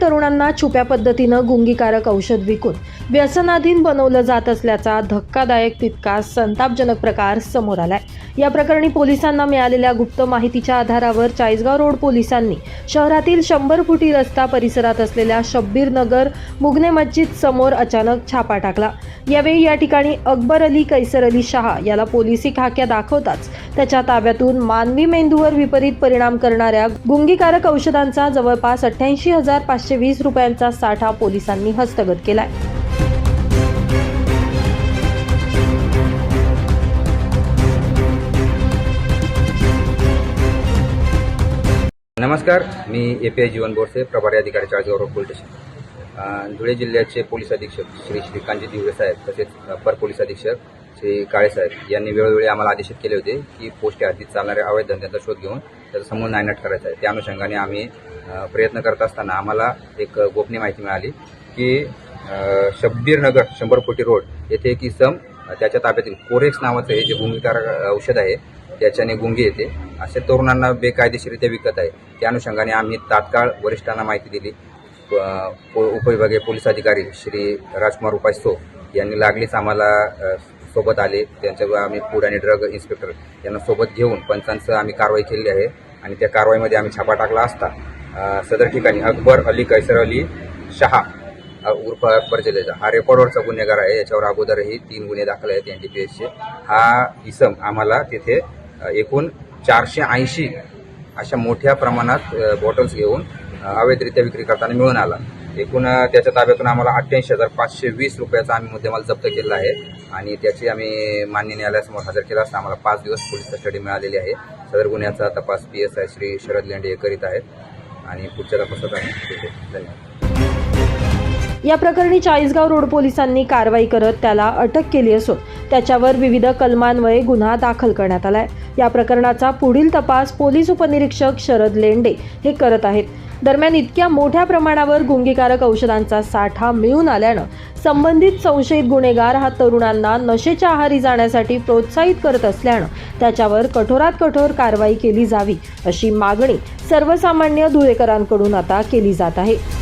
तरुणांना छुप्या पद्धतीनं गुंगीकारक औषध विकून व्यसनाधीन बनवलं जात असल्याचा धक्कादायक तितका संतापजनक प्रकार समोर आलाय. या प्रकरणी पोलिसांना मिळालेल्या गुप्त माहितीच्या आधारावर चाळीसगाव रोड पोलिसांनी शहरातील शंभर फुटी रस्ता परिसरात असलेल्या शब्बीर नगर मुगने मस्जिद समोर अचानक छापा टाकला. यावेळी या ठिकाणी अकबर अली कैसर अली शहा याला पोलिसी खाक्या दाखवताच त्याच्या ताब्यातून मानवी मेंदूवर विपरीत परिणाम करणाऱ्या गुंगीकारक औषधांचा जवळपास अठ्ठ्याऐंशी हजार पाचशे वीस रुपयांचा साठा पोलिसांनी हस्तगत केलाय. नमस्कार मी A P I Jeevan Borse प्रभारी अधिकारी चाळीसगाव पोलीस स्टेशन. धुळे जिल्ह्याचे पोलीस अधीक्षक श्री श्रीकांतजी दिवळे साहेब तसेच अपर पोलीस अधीक्षक श्री काळे साहेब यांनी वेळोवेळी आम्हाला आदेशित केले होते की पोस्ट हद्दीत चालणाऱ्या अवैध धंद्यांचा शोध घेऊन त्याचा समूळ नायनाट करायचा आहे. त्या अनुषंगाने आम्ही प्रयत्न करत असताना आम्हाला एक गोपनीय माहिती मिळाली की शब्बीरनगर शंभर कोटी रोड येथे एक इसम त्याच्या ताब्यातील कोरेक्स नावाचं हे जे गुंगीकार औषध आहे त्याच्याने गुंगी येते. असे तरुणांना बेकायदेशीरित्या विकत आहे. त्या अनुषंगाने आम्ही तात्काळ वरिष्ठांना माहिती दिली. पो- उपविभागीय पोलीस अधिकारी श्री राजकुमार उपासो यांनी लागलीच आम्हाला सोबत आले. त्यांच्या आम्ही फूड आणि ड्रग इन्स्पेक्टर यांना सोबत घेऊन पंचांचं आम्ही कारवाई केली आहे. आणि त्या कारवाईमध्ये आम्ही छापा टाकला असता सदर ठिकाणी अकबर अली कैसर अली शहा उर्फ अकबर जलेजा. हा रेकॉर्डवरचा गुन्हेगार आहे. याच्यावर अगोदरही तीन गुन्हे दाखल आहेत एन डी पी एसचे हा इसम आम्हाला तिथे एकूण चारशे ऐंशी अशा मोठ्या प्रमाणात बॉटल्स घेऊन अवैधरित्या विक्री करताना मिळून आला. एकूण त्याच्या ताब्यातून आम्हाला अठ्ठ्याऐंशी हजार पाचशे वीस रुपयाचा आम्ही मुद्देमाल जप्त केलेला आहे. आणि त्याची आम्ही मान्य न्यायालयासमोर हजर केला असता आम्हाला पाच दिवस पोलीस कस्टडी मिळालेली आहे. सदर गुन्ह्याचा तपास P S I Shri Sharad Lende हे करीत आहेत. आणि पुढच्या तपासात आम्ही ठीक आहे. धन्यवाद. या प्रकरणी चाळीसगाव रोड पोलिसांनी कारवाई करत त्याला अटक केली असून त्याच्यावर विविध कलमान्वये गुन्हा दाखल करण्यात आलाय. या प्रकरणाचा पुढील तपास पोलीस उपनिरीक्षक शरद लेंडे हे करत आहेत. दरम्यान इतक्या मोठ्या प्रमाणावर गुंगीकारक औषधांचा साठा मिळून आल्यानं संबंधित संशयित गुन्हेगार हा तरुणांना नशेच्या आहारी जाण्यासाठी प्रोत्साहित करत असल्यानं त्याच्यावर कठोरात कठोर कारवाई केली जावी अशी मागणी सर्वसामान्य धुळेकरांकडून आता केली जात आहे.